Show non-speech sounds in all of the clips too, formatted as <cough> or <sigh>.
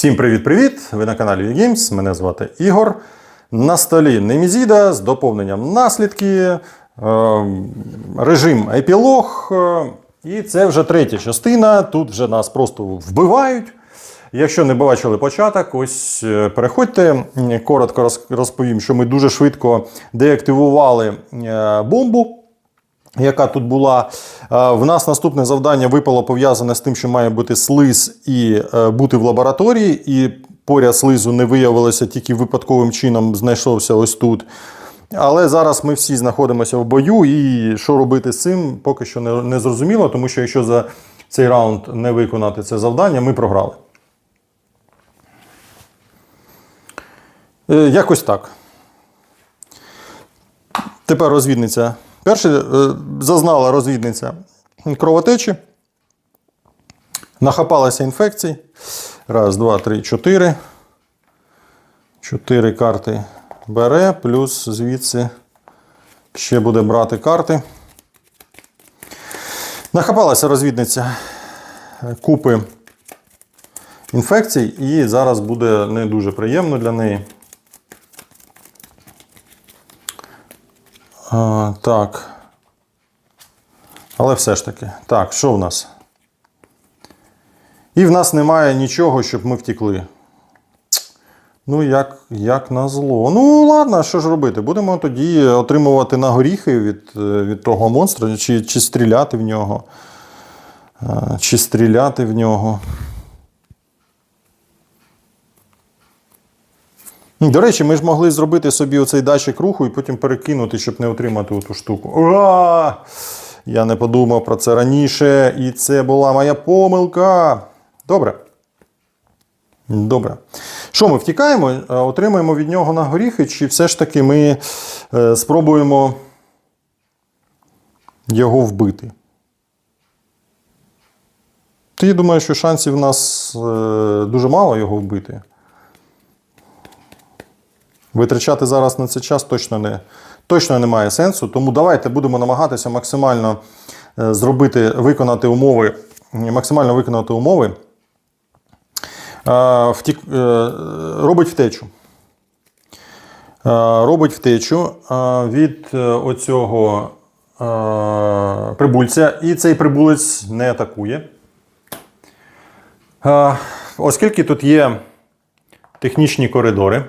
Всім привіт-привіт! Ви на каналі VGames, мене звати Ігор. На столі Немізіда з доповненням наслідки, е, режим епілог. е, І це вже третя частина. Тут вже нас просто вбивають. Якщо не бачили початок, ось е, переходьте. Коротко розповім, що ми дуже швидко деактивували е, бомбу яка тут була. Е, В нас наступне завдання випало пов'язане з тим, що має бути слиз і е, бути в лабораторії, і поряд слизу не виявилося, тільки випадковим чином знайшовся ось тут. Але зараз ми всі знаходимося в бою, і що робити з цим, поки що не, не зрозуміло, тому що якщо за цей раунд не виконати це завдання, ми програли. Е, Якось так. Тепер розвідниця. Перше е, зазнала розвідниця кровотечі. Нахапалася інфекцій. Раз, два, три, чотири. Чотири карти бере, плюс звідси ще буде брати карти. Нахапалася розвідниця е, купи інфекцій, і зараз буде не дуже приємно для неї. А, так. Але все ж таки. Так, що в нас? І в нас немає нічого, щоб ми втекли. Ну, як, як назло. Ну, ладно, що ж робити? Будемо тоді отримувати на горіхи від, е, від того монстра, чи, чи стріляти в нього. Чи стріляти в нього. До речі, ми ж могли зробити собі оцей датчик руху і потім перекинути, щоб не отримати ту штуку. Ура! Я не подумав про це раніше, і це була моя помилка. Добре. Добре. Що ми втікаємо? Е, Отримаємо від нього на горіхи, чи все ж таки ми е, спробуємо його вбити? Ти думаєш, що шансів у нас е, дуже мало його вбити? Витрачати зараз на це час точно не, точно немає сенсу. Тому давайте будемо намагатися максимально е, зробити, виконати умови, максимально виконати умови. Е, втік, е, робить втечу. Робить втечу від оцього прибульця, і цей прибулець не атакує. Оскільки тут є технічні коридори.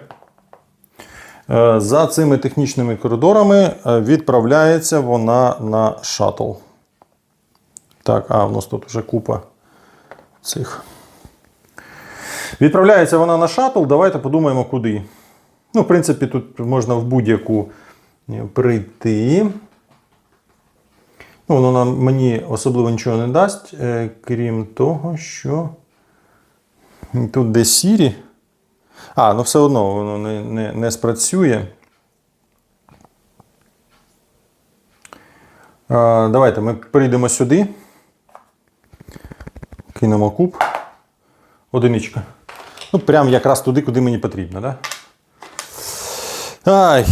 Е, За цими технічними коридорами е, відправляється вона на шаттл. Так, а в нас тут вже купа цих. Відправляється вона на шаттл. Давайте подумаємо, куди. Ну, в принципі, тут можна в будь-яку е, прийти. Ну, воно нам, мені особливо нічого не дасть, крім того, що тут де сірі. А, ну все одно воно не, не, не спрацює. А, давайте ми прийдемо сюди. Кинемо куб. Одиничка. Ну, прям якраз туди, куди мені потрібно, да? Ай,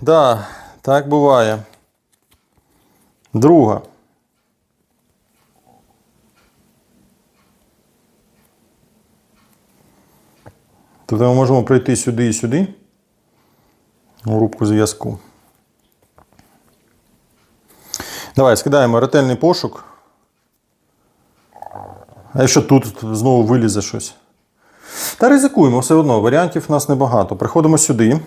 да, так буває. Друга. Тобто ми можемо прийти сюди і сюди. У рубку зв'язку. Давай скидаємо ретельний пошук. А якщо тут знову вилізе щось? Та ризикуємо все одно, варіантів в нас небагато. Приходимо сюди.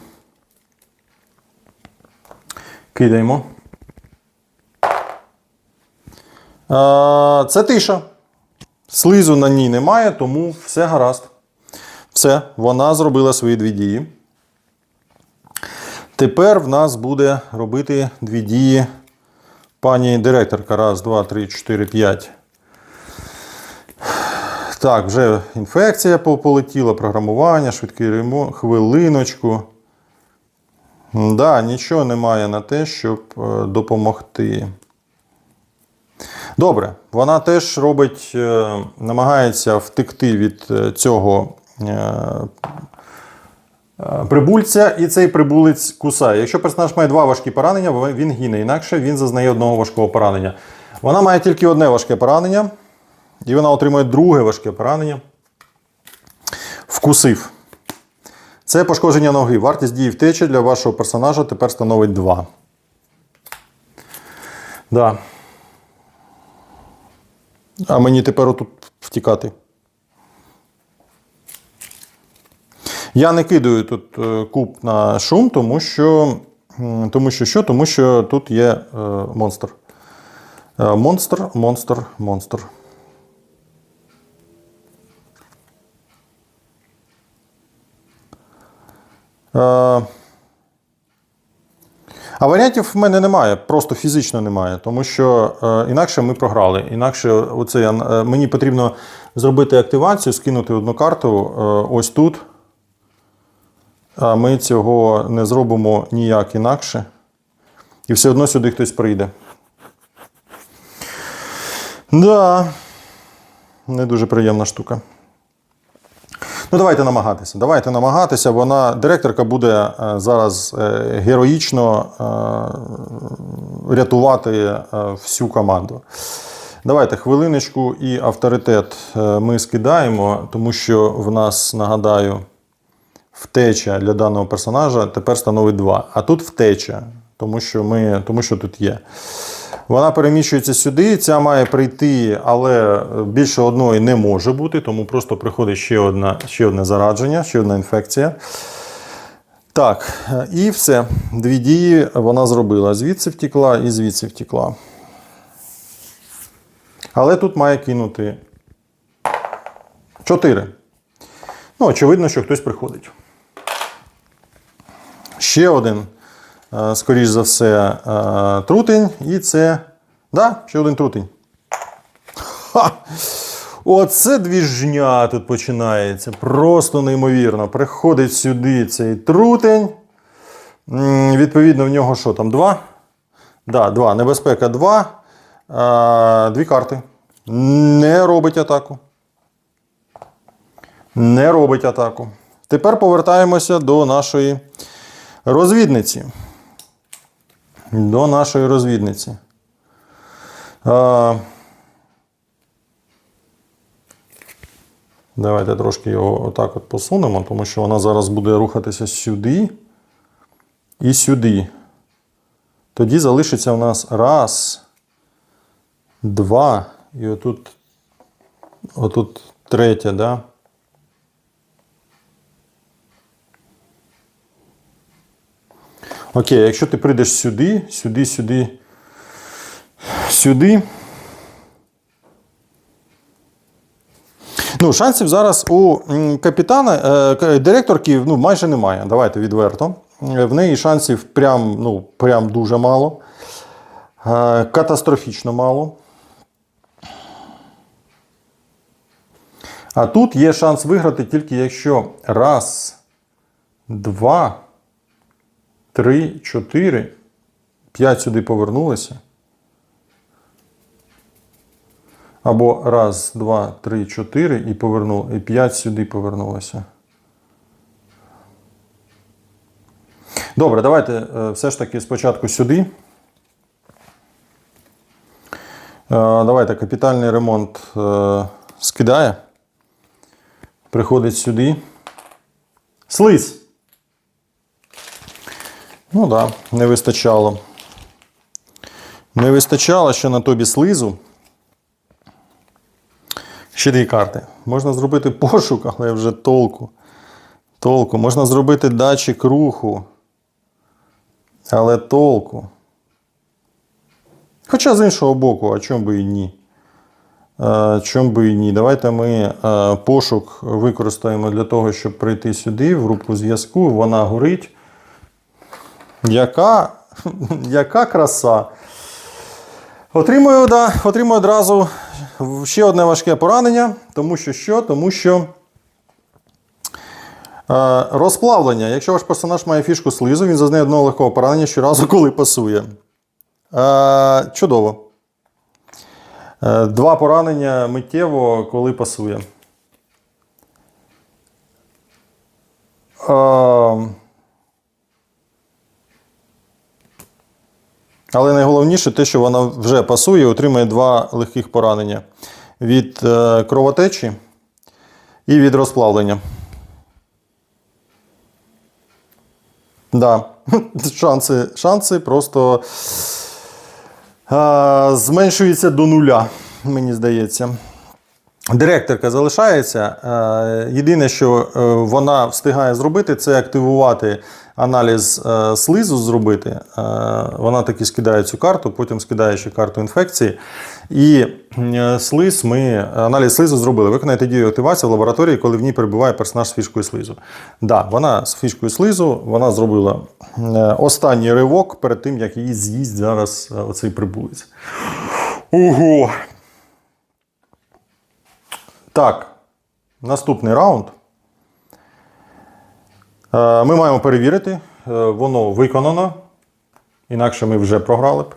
Кидаємо. Це тиша. Слизу на ній немає, тому все гаразд. Все, вона зробила свої дві дії. Тепер в нас буде робити дві дії пані директорка. Раз, два, три, чотири, п'ять. Так, вже інфекція по- полетіла, програмування, швидкий ремонт, хвилиночку. Да, нічого немає на те, щоб е, допомогти. Добре, вона теж робить, е, намагається втекти від е, цього прибульця, і цей прибулець кусає. Якщо персонаж має два важкі поранення, він гине, інакше він зазнає одного важкого поранення. Вона має тільки одне важке поранення, і вона отримує друге важке поранення. Вкусив. Це пошкодження ноги. Вартість дії втечі для вашого персонажа тепер становить 2. Да. А мені тепер отут втікати. Я не кидаю тут е, куб на шум, тому що, тому що що? Тому що тут є е, монстр. Е, монстр, монстр, монстр. Е, а варіантів в мене немає, просто фізично немає, тому що е, інакше ми програли. Інакше оце, я, е, мені потрібно зробити активацію, скинути одну карту е, ось тут. А ми цього не зробимо ніяк інакше. І все одно сюди хтось прийде. Да. Не дуже приємна штука. Ну, давайте намагатися. Давайте намагатися. Вона, директорка буде е, зараз е, героїчно е, рятувати всю команду. Давайте хвилиночку і авторитет ми скидаємо, тому що в нас, нагадаю, втеча для даного персонажа тепер становить 2. А тут втеча, тому що, ми, тому що тут є. Вона переміщується сюди, ця має прийти, але більше одної не може бути, тому просто приходить ще, одна, ще одне зарадження, ще одна інфекція. Так, і все. Дві дії вона зробила. Звідси втекла і звідси втекла. Але тут має кинути 4. Ну, очевидно, що хтось приходить. Ще один, е, скоріш за все, е, трутень. І це. Да, ще один трутень. Ха! Оце двіжня тут починається. Просто неймовірно. Приходить сюди цей трутень. Відповідно, в нього що там? Два? Да, два. Небезпека 2. А, дві карти. Не робить атаку. Не робить атаку. Тепер повертаємося до нашої розвідниці. До нашої розвідниці. А, давайте трошки його отак от посунемо, тому що вона зараз буде рухатися сюди і сюди. Тоді залишиться у нас раз, два, і отут, отут третє, да? Окей, якщо ти прийдеш сюди, сюди, сюди, сюди. Ну, шансів зараз у капітана, е, директорки ну, майже немає. Давайте відверто. Е, В неї шансів прям, ну, прям дуже мало. Е, Катастрофічно мало. А тут є шанс виграти тільки якщо раз, два, три, чотири, п'ять сюди повернулися. Або раз, два, три, чотири і повернули. І п'ять сюди повернулося. Добре, давайте е, все ж таки спочатку сюди. Е, Давайте капітальний ремонт е, скидає. Приходить сюди. Слизь. Ну так, да, не вистачало. Не вистачало ще на тобі слизу. Ще дві карти. Можна зробити пошук, але вже толку. Толку. Можна зробити датчик руху. Але толку. Хоча з іншого боку, а чому би і ні? Чому би і ні? Давайте ми пошук використаємо для того, щоб прийти сюди, в групу зв'язку. Вона горить. Яка, яка краса. Отримую, да, отримую одразу ще одне важке поранення, тому що що? Тому що е, розплавлення. Якщо ваш персонаж має фішку слизу, він зазнає одного легкого поранення щоразу, коли пасує. Е, чудово. Е, два поранення миттєво, коли пасує. Е, Але найголовніше те, що вона вже пасує, отримує два легких поранення від е, кровотечі і від розплавлення. Да. <laughs> Шанси шанси просто а, зменшуються до нуля, мені здається. Директорка залишається. Е, Єдине, що е, вона встигає зробити, це активувати аналіз е, слизу зробити. Вона таки скидає цю карту, потім скидає ще карту інфекції. І слиз ми, аналіз слизу зробили. Виконайте дію активації в лабораторії, коли в ній перебуває персонаж з фішкою слизу. Да, вона з фішкою слизу, вона зробила останній ривок перед тим, як її з'їсть зараз оцей прибулець. Ого! Так, наступний раунд. Е, Ми маємо перевірити, е, воно виконано, інакше ми вже програли б.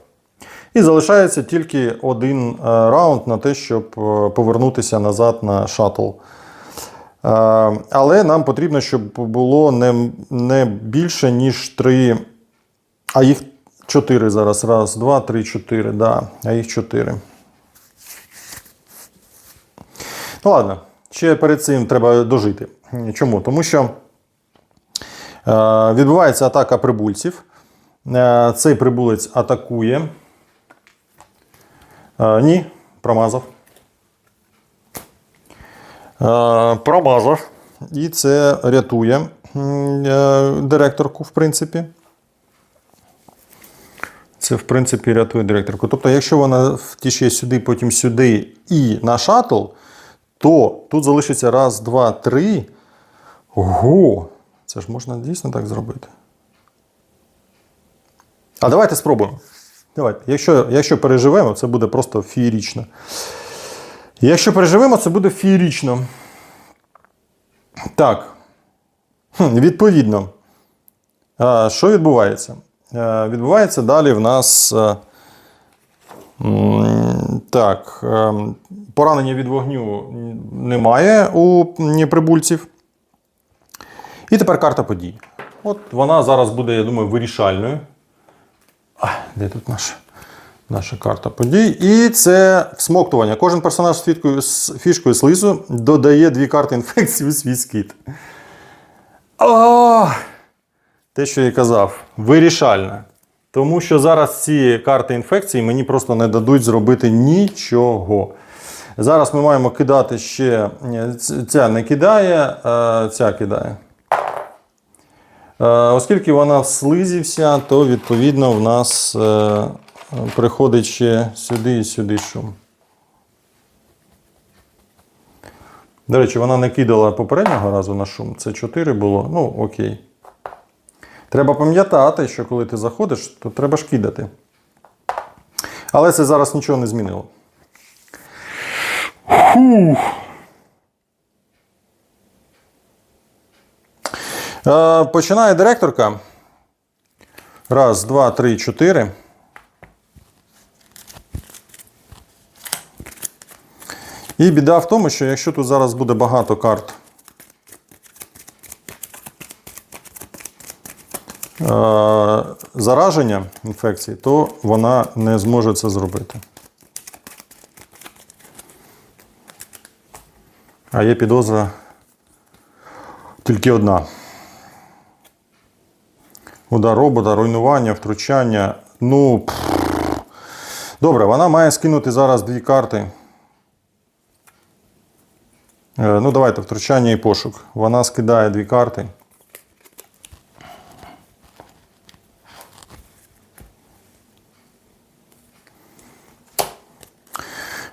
І залишається тільки один е, раунд на те, щоб повернутися назад на шаттл. Але нам потрібно, щоб було не, не більше, ніж три. А їх чотири зараз. Раз, два, три, чотири. Да, а їх чотири. Ну ладно, ще перед цим треба дожити. Чому? Тому що е, відбувається атака прибульців. Е, цей прибулець атакує. Е, ні, промазав. Промазав. І це рятує директорку, в принципі. Це, в принципі, рятує директорку. Тобто, якщо вона втіче сюди, потім сюди і на шаттл, то тут залишиться раз, два, три. Ого! Це ж можна дійсно так зробити. А давайте спробуємо. Давайте. Якщо, якщо переживемо, це буде просто феєрично. Якщо переживемо, це буде феєрично. Так. Хм, відповідно. А, що відбувається? Е, відбувається далі в нас. м, Так, е, поранення від вогню немає у прибульців. І тепер карта подій. От вона зараз буде, я думаю, вирішальною. А, де тут наша, наша карта подій? І це всмоктування. Кожен персонаж з фішкою, з фішкою слизу додає дві карти інфекції у свій скіт. О! Те, що я казав, вирішальна. Тому що зараз ці карти інфекції мені просто не дадуть зробити нічого. Зараз ми маємо кидати ще. Ця не кидає, ця кидає. Оскільки вона в то відповідно в нас е, приходить ще сюди і сюди шум. До речі, вона не кидала попереднього разу на шум. Це 4 було. Ну, окей. Треба пам'ятати, що коли ти заходиш, то треба ж кидати. Але це зараз нічого не змінило. Фух. Е, починає директорка. Раз, два, три, чотири. І біда в тому, що якщо тут зараз буде багато карт зараження інфекції, то вона не зможе це зробити. А є підозра тільки одна. Удар робота, руйнування, втручання. Ну. Добре, вона має скинути зараз дві карти. Е, Ну, давайте втручання і пошук. Вона скидає дві карти.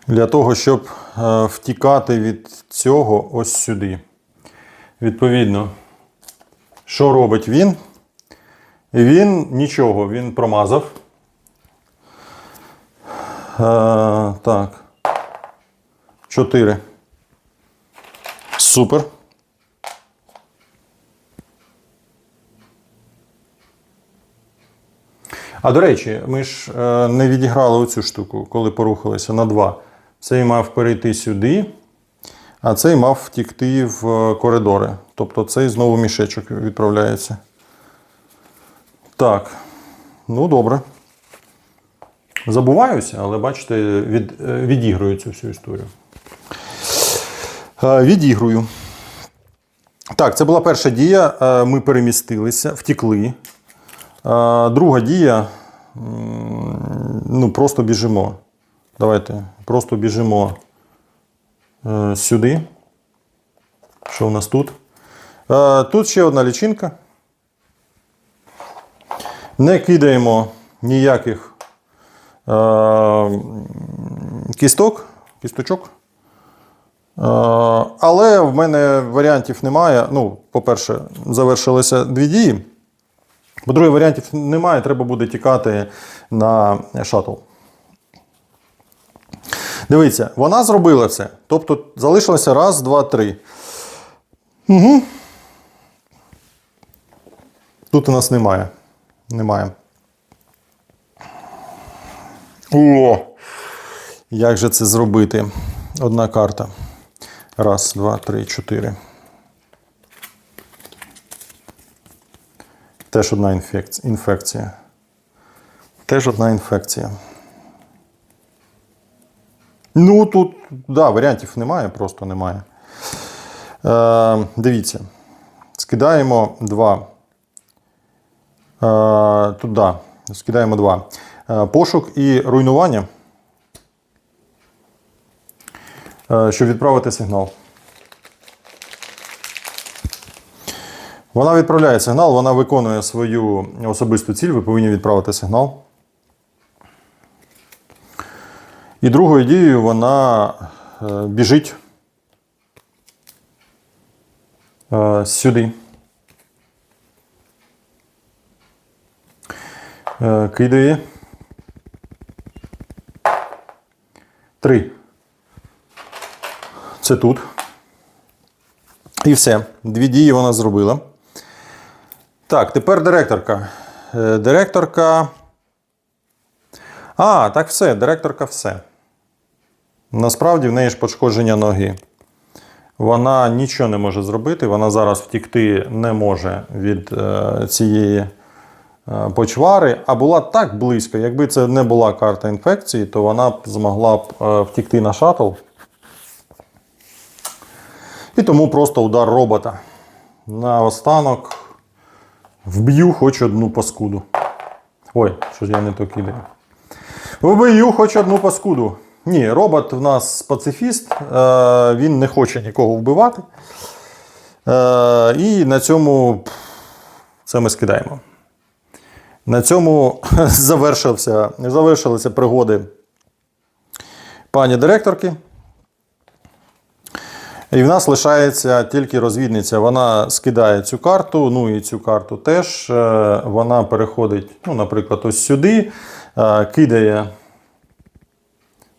Для того, щоб е, втікати від цього ось сюди. Відповідно, що робить він? Він нічого, він промазав. Е, так. Чотири. Супер. А до речі, ми ж е, не відіграли оцю штуку, коли порухалися на два. Цей мав перейти сюди, а цей мав втікти в е, коридори. Тобто цей знову мішечок відправляється. Так. Ну, добре. Забуваюся, але бачите, від, е, відіграю цю всю історію. Е, Відігрую. Так, це була перша дія. Ми перемістилися, втікли. Друга дія. Ну, просто біжимо. Давайте. Просто біжимо е, сюди. Що у нас тут? Е, Тут ще одна лічинка. Не кидаємо ніяких е, кісток, кісточок. Але в мене варіантів немає. Ну, по-перше, завершилися дві дії. По-друге, варіантів немає, треба буде тікати на шаттл. Дивіться, вона зробила це. Тобто залишилося раз, два, три. Угу. Тут у нас немає. Немає. О! Як же це зробити? Одна карта. Раз, два, три, чотири. Теж одна інфекція. Теж одна інфекція. Ну, тут, да, варіантів немає, просто немає. Е, дивіться. Скидаємо два. Е, тут, да, скидаємо два. Е, пошук і руйнування. Е, щоб відправити сигнал. Вона відправляє сигнал, вона виконує свою особисту ціль, ви повинні відправити сигнал. І другою дією вона е, біжить е, сюди. Е, кидає. Три. Це тут. І все. Дві дії вона зробила. Так, тепер директорка. Директорка. А, так все, директорка все. Насправді в неї ж пошкодження ноги. Вона нічого не може зробити. Вона зараз втікти не може від е, цієї е, почвари. А була так близько. Якби це не була карта інфекції, то вона б змогла б е, втікти на шаттл. І тому просто удар робота. На останок вб'ю хоч одну паскуду. Ой, що ж я не то кидаю. Вб'ю хоч одну паскуду. Ні, робот в нас пацифіст, е, він не хоче нікого вбивати. Е, і на цьому це ми скидаємо. На цьому <laughs> завершився, завершилися пригоди пані директорки. І в нас лишається тільки розвідниця. Вона скидає цю карту, ну і цю карту теж. Е, Вона переходить, ну, наприклад, ось сюди, кидає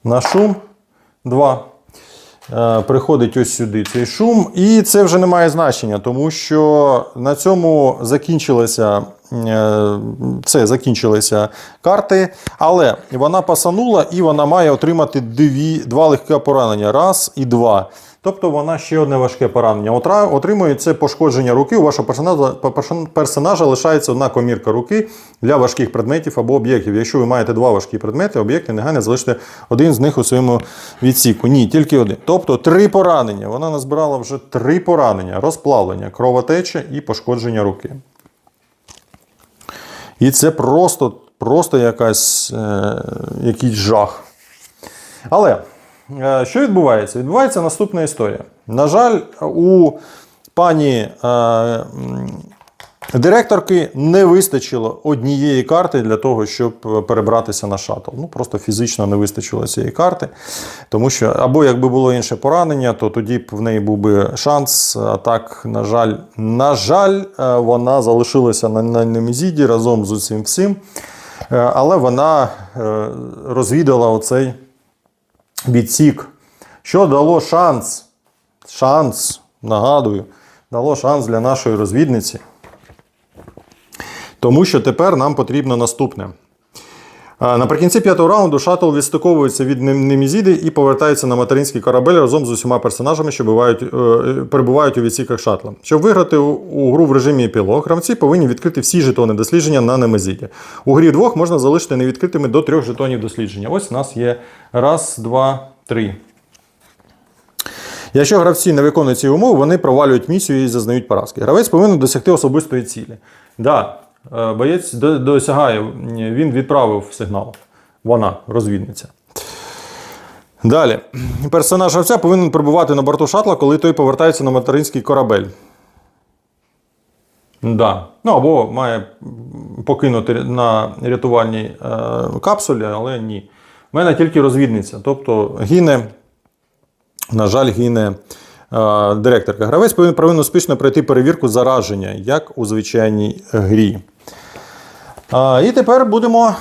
на шум 2. Приходить ось сюди цей шум, і це вже не має значення, тому що на цьому закінчилися, е, це закінчилися карти, але вона пасанула і вона має отримати дві, два легке поранення. Раз і два. Тобто вона ще одне важке поранення. Отримує це пошкодження руки. У вашого персонажа, персонажа лишається одна комірка руки для важких предметів або об'єктів. Якщо ви маєте два важкі предмети, об'єкти, негайно залиште один з них у своєму відсіку. Ні, тільки один. Тобто три поранення. Вона назбирала вже три поранення: розплавлення, кровотеча і пошкодження руки. І це просто, просто якась, е, якийсь жах. Але що відбувається? Відбувається наступна історія. На жаль, у пані е, директорки не вистачило однієї карти для того, щоб перебратися на шаттл. Ну, просто фізично не вистачило цієї карти. Тому що, або якби було інше поранення, то тоді б в неї був би шанс. А так, на жаль, на жаль, е, вона залишилася на, на Немезіді разом з усім всім. Е, Але вона е, розвідала оцей відсік, що дало шанс, шанс, нагадую, дало шанс для нашої розвідниці. Тому що тепер нам потрібно наступне. Наприкінці п'ятого раунду шаттл відстиковується від Нем- Немезіди і повертається на материнський корабель разом з усіма персонажами, що бувають, е, перебувають у відсіках шатла. Щоб виграти у, гру в режимі епілог, гравці повинні відкрити всі жетони дослідження на Немезіді. У грі двох можна залишити невідкритими до трьох жетонів дослідження. Ось у нас є раз, два, три. Якщо гравці не виконують ці умови, вони провалюють місію і зазнають поразки. Гравець повинен досягти особистої цілі. Да, боєць досягає, він відправив сигнал. Вона, розвідниця. Далі. Персонаж гравця повинен перебувати на борту шатла, коли той повертається на материнський корабель. Да. Ну або має покинути на рятувальній е, капсулі, але ні. У мене тільки розвідниця. Тобто гине, на жаль, гине е, директорка. Гравець повинен успішно пройти перевірку зараження, як у звичайній грі. І тепер будемо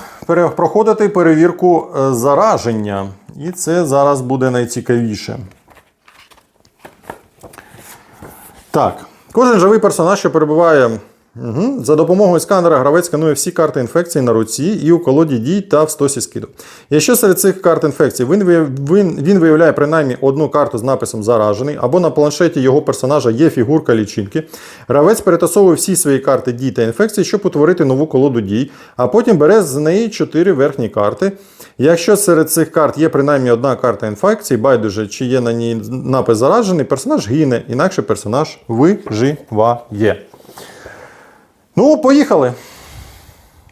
проходити перевірку е, зараження. І це зараз буде найцікавіше. Так. Кожен живий персонаж, що перебуває. Угу. За допомогою сканера гравець сканує всі карти інфекції на руці і у колоді дій та в стосі скиду. Якщо серед цих карт інфекцій він, він, він виявляє принаймні одну карту з написом заражений, або на планшеті його персонажа є фігурка лічинки, гравець перетасовує всі свої карти дій та інфекцій, щоб утворити нову колоду дій, а потім бере з неї чотири верхні карти. Якщо серед цих карт є принаймні одна карта інфекції, байдуже, чи є на ній напис заражений, персонаж гине, інакше персонаж виживає. Ну, поїхали.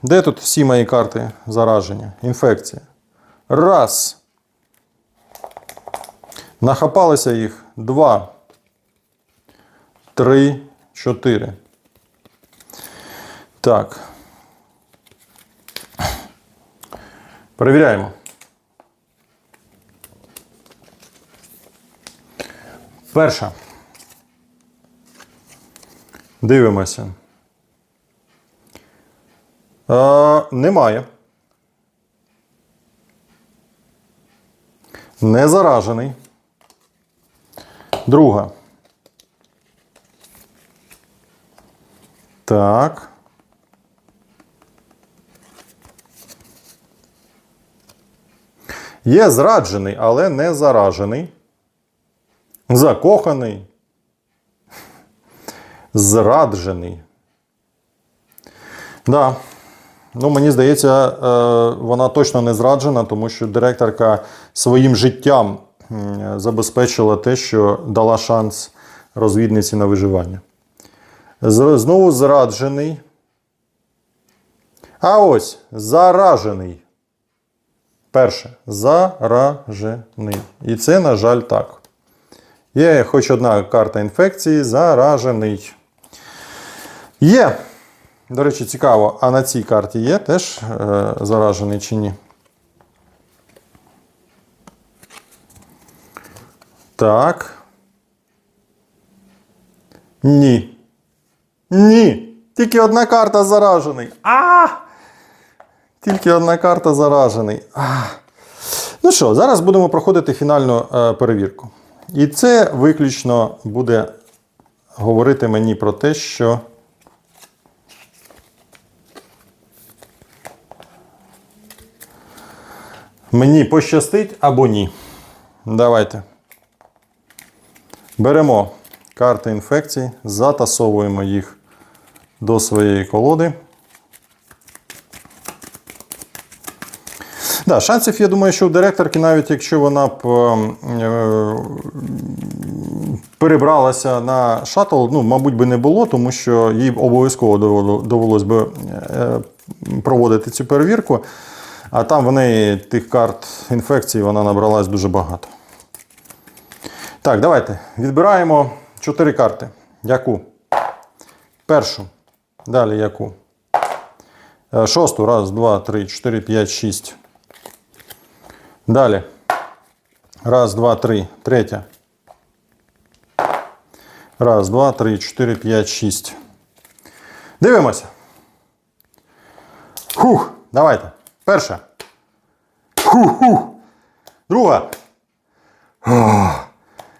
Де тут всі мої карти зараження? Інфекція. Раз. Нахапалися їх. Два. Три. Чотири. Так. Перевіряємо. Перша. Дивимося. Е, немає. Не заражений. Друга. Так. Є зраджений, але не заражений. Закоханий. Зраджений. Да. Ну, мені здається, е, вона точно не зраджена, тому що директорка своїм життям забезпечила те, що дала шанс розвідниці на виживання. Знову зраджений. А ось заражений. Перше. Заражений. І це, на жаль, так. Є хоч одна карта інфекції. Заражений. Є. До речі, цікаво, а на цій карті є теж е, заражений чи ні? Так. Ні. Ні. Тільки одна карта заражений. А! Тільки одна карта заражений. А! Ну що, зараз будемо проходити фінальну е, перевірку. І це виключно буде говорити мені про те, що. Мені пощастить або ні. Давайте. Беремо карти інфекцій, затасовуємо їх до своєї колоди. Да, шансів, я думаю, що у директорки, навіть якщо вона б е, перебралася на шаттл, ну, мабуть, би не було, тому що їй б обов'язково довело- довелось би е, проводити цю перевірку. А там в неї тих карт інфекцій вона набралась дуже багато. Так, давайте. Відбираємо 4 карти. Яку? Першу. Далі яку? Е, Шосту. Раз, два, три, чотири, п'ять, шість. Далі. Раз, два, три. Третя. Раз, два, три, чотири, п'ять, шість. Дивимося. Хух, давайте. Перша. Хух-хух. Друга.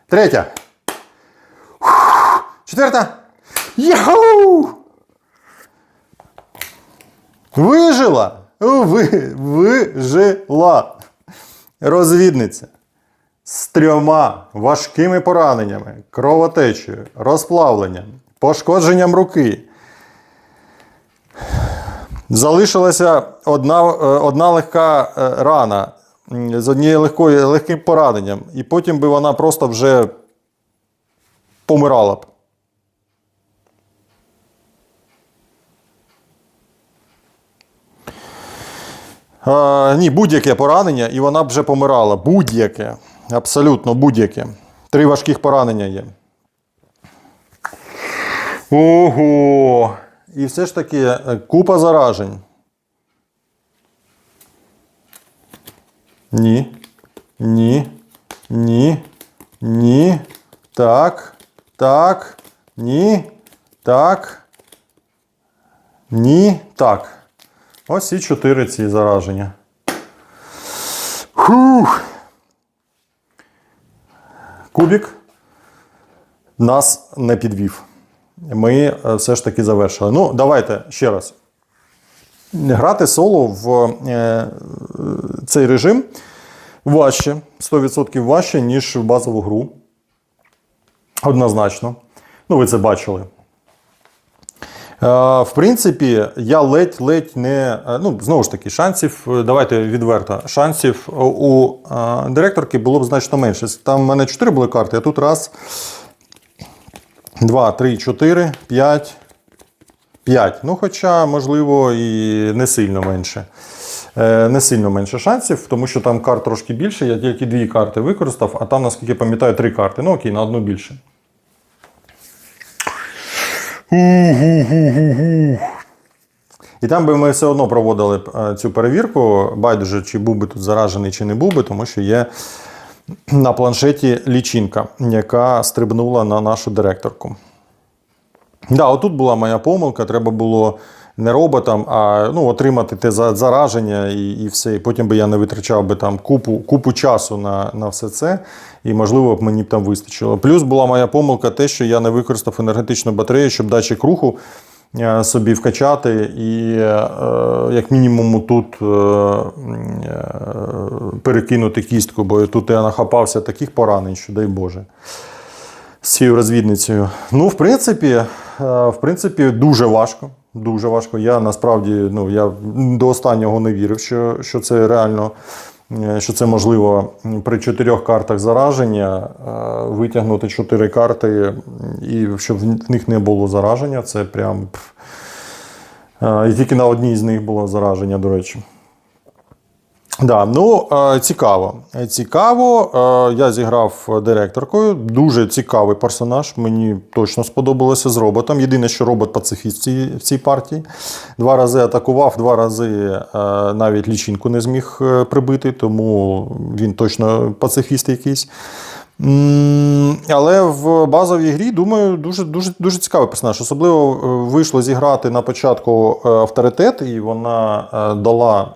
Третя. Четверта. Яху! Вижила. Ви, вижила. Розвідниця. З трьома важкими пораненнями, кровотечею, розплавленням, пошкодженням руки. Залишилася одна, е, одна легка е, рана з однією легкою, легким пораненням. І потім би вона просто вже помирала б. Е, ні, будь-яке поранення, і вона б вже помирала. Будь-яке. Абсолютно будь-яке. Три важких поранення є. Ого! І все ж таки е, купа заражень. Ні. Ні. Ні. Ні. Так. Так. Ні. Так. Ні. Так. Ось і чотири ці зараження. Фух. Кубік нас не підвів. Ми е, все ж таки завершили. Ну, давайте ще раз. Грати соло в е, цей режим важче, 100% важче, ніж в базову гру. Однозначно. Ну, ви це бачили. Е, В принципі, я ледь-ледь не. Ну, знову ж таки, шансів, давайте відверто, шансів у директорки було б значно менше. Там в мене 4 були карти, а тут раз, два, три, чотири, п'ять. 5. Ну, хоча, можливо, і не сильно менше. Е, Не сильно менше шансів, тому що там карт трошки більше. Я тільки дві карти використав, а там, наскільки пам'ятаю, три карти. Ну окей, на одну більше. І там би ми все одно проводили е, цю перевірку, байдуже, чи був би тут заражений, чи не був би, тому що є на планшеті лічинка, яка стрибнула на нашу директорку. Да, отут була моя помилка. Треба було не роботам, а ну, отримати те зараження і, і все. І потім би я не витрачав би там купу, купу часу на, на все це, і можливо б мені б там вистачило. Плюс була моя помилка, те, що я не використав енергетичну батарею, щоб датчик руху собі вкачати, і е, як мінімум тут е, е, перекинути кістку, бо тут я нахапався таких поранень, що дай Боже з цією розвідницею. Ну, в принципі, е, в принципі, дуже важко. Дуже важко. Я насправді ну, я до останнього не вірив, що, що це реально, е, що це можливо при чотирьох картах зараження е, витягнути чотири карти, і щоб в них не було зараження. Це прям. Е, І тільки на одній з них було зараження, до речі. Да, ну е, цікаво. Е, Цікаво. Е, я зіграв директоркою. Дуже цікавий персонаж. Мені точно сподобалося з роботом. Єдине, що робот пацифіст в цій, партії. Два рази атакував, два рази навіть лічинку не зміг прибити, тому він точно пацифіст якийсь. Але в базовій грі, думаю, дуже, дуже, дуже цікавий персонаж. Особливо е, вийшло зіграти на початку е, авторитет, і вона е, дала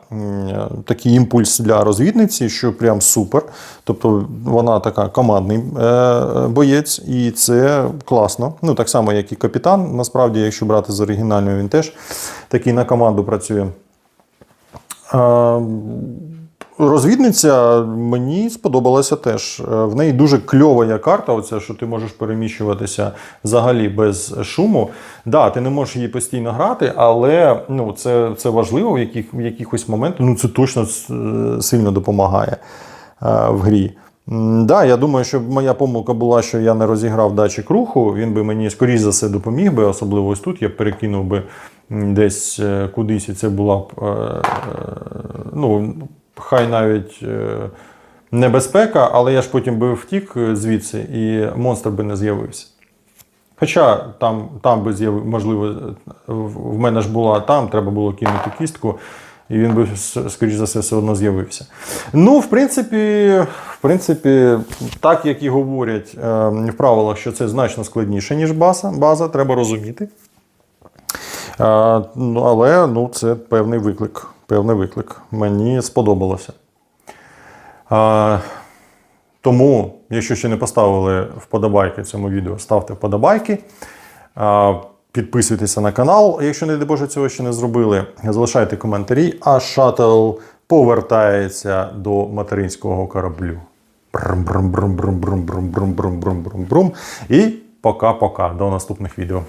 такий імпульс для розвідниці, що прям супер. Тобто вона така командний боєць, і це класно. Ну, так само, як і капітан. Насправді, якщо брати з оригінальною, він теж такий на команду працює. Розвідниця мені сподобалася теж. Е, В неї дуже кльова є карта, оця, що ти можеш переміщуватися взагалі без шуму. Да, ти не можеш її постійно грати, але ну, це, це важливо в, яких, в якихось моментах. Ну, це точно е, сильно допомагає е, в грі. Да, я думаю, що моя помилка була, що я не розіграв датчик руху. Він би мені, скоріш за все, допоміг би, особливо ось тут. Я перекинув би десь кудись, і це була б. Ну, хай навіть е, небезпека, але я ж потім би втік е, звідси, і монстр би не з'явився. Хоча там, там би з'явив, можливо, е, в мене ж була там, треба було кинути кістку, і він би, скоріш за все, все одно з'явився. Ну, в принципі, в принципі, так як і говорять в правилах, що це значно складніше, ніж база, база треба розуміти. Ну, але ну, це певний виклик. Певний виклик. Мені сподобалося. Е, тому, якщо ще не поставили вподобайки цьому відео, ставте вподобайки. Е, Підписуйтеся на канал, якщо не дай Боже цього ще не зробили. Залишайте коментарі, а шаттл повертається до материнського кораблю. Брум-брум-брум-брум-брум-брум-брум-брум-брум-брум. І пока-пока. До наступних відео.